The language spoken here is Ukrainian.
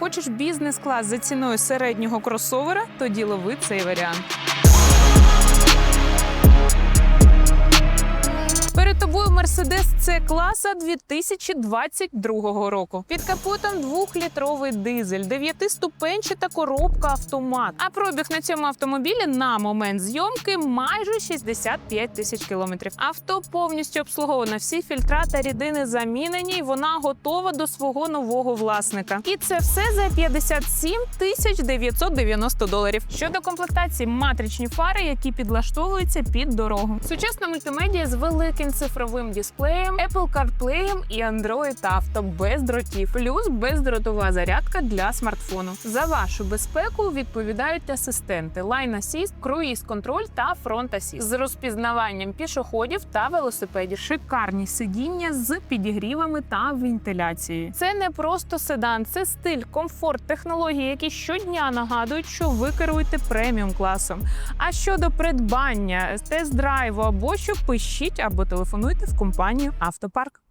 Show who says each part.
Speaker 1: Хочеш бізнес-клас за ціною середнього кросовера? Тоді лови цей варіант. Перед тобою Mercedes C класа 2022 року. Під капотом двохлітровий дизель, дев'ятиступенчата коробка автомат. А пробіг на цьому автомобілі на момент зйомки майже 65 тисяч кілометрів. Авто повністю обслуговано. Всі фільтра та рідини замінені. і Вона готова до свого нового власника. І це все за 57 тисяч 990 доларів. Щодо комплектації, матричні фари, які підлаштовуються під дорогу. Сучасна мультимедіа з великим цифровим дисплеєм, Apple CarPlay і Android Auto без дротів, плюс бездротова зарядка для смартфону. За вашу безпеку відповідають асистенти Line Assist, Cruise Control та Front Assist з розпізнаванням пішоходів та велосипедів. Шикарні сидіння з підігрівами та вентиляцією. Це не просто седан, це стиль, комфорт, технології, які щодня нагадують, що ви керуєте преміум класом. А щодо придбання, тест-драйву або що пишіть або телефонуйте в компанію Автопарк.